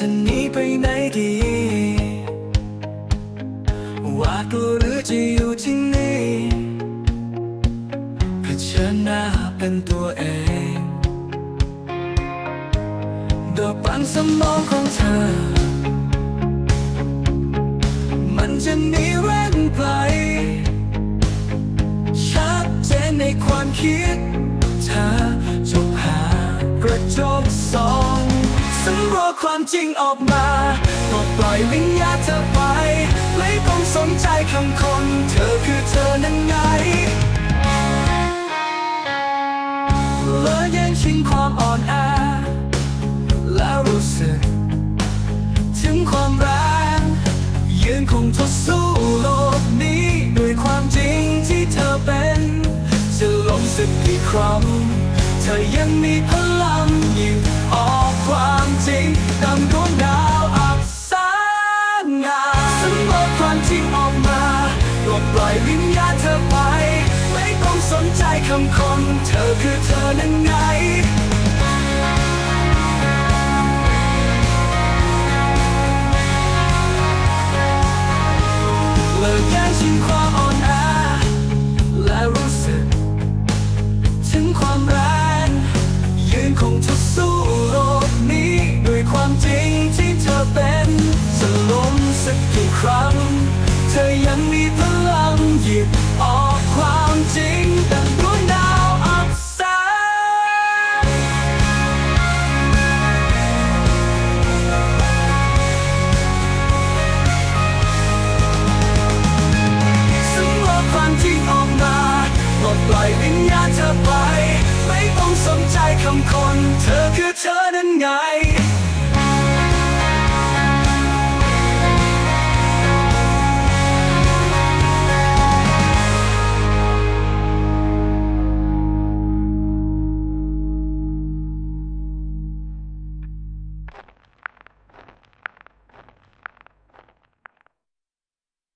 จะหนีไปไหนดี ว่าตัวหรือจะอยู่ที่นี่เผชิญหน้าเป็นตัวเองดอกปันสมองของเธอ มันจะหนีเร้นไกลชัดเจนในความคิดเธอจงหากระจกสองสำร จริงออกมาปลดปล่อยวิญญาณเธอไป ไม่ต้องสนใจคำคน เธอคือเธอนั้นไงเลยแย่งชิงความอ่อนแอแล้วรู้สึก ถึงความแรงยืนคงทดสู้โลกนี้ ด้วยความจริงที่เธอเป็น จะลงสึกกี่ครั้งเธอยังมีพลังยิบ คำคนเธอคือเธอนั้นไงเลิกแย่งชิงความอ่อนแอและรู้สึก ถึงความแรงยืนคงทดสู้ I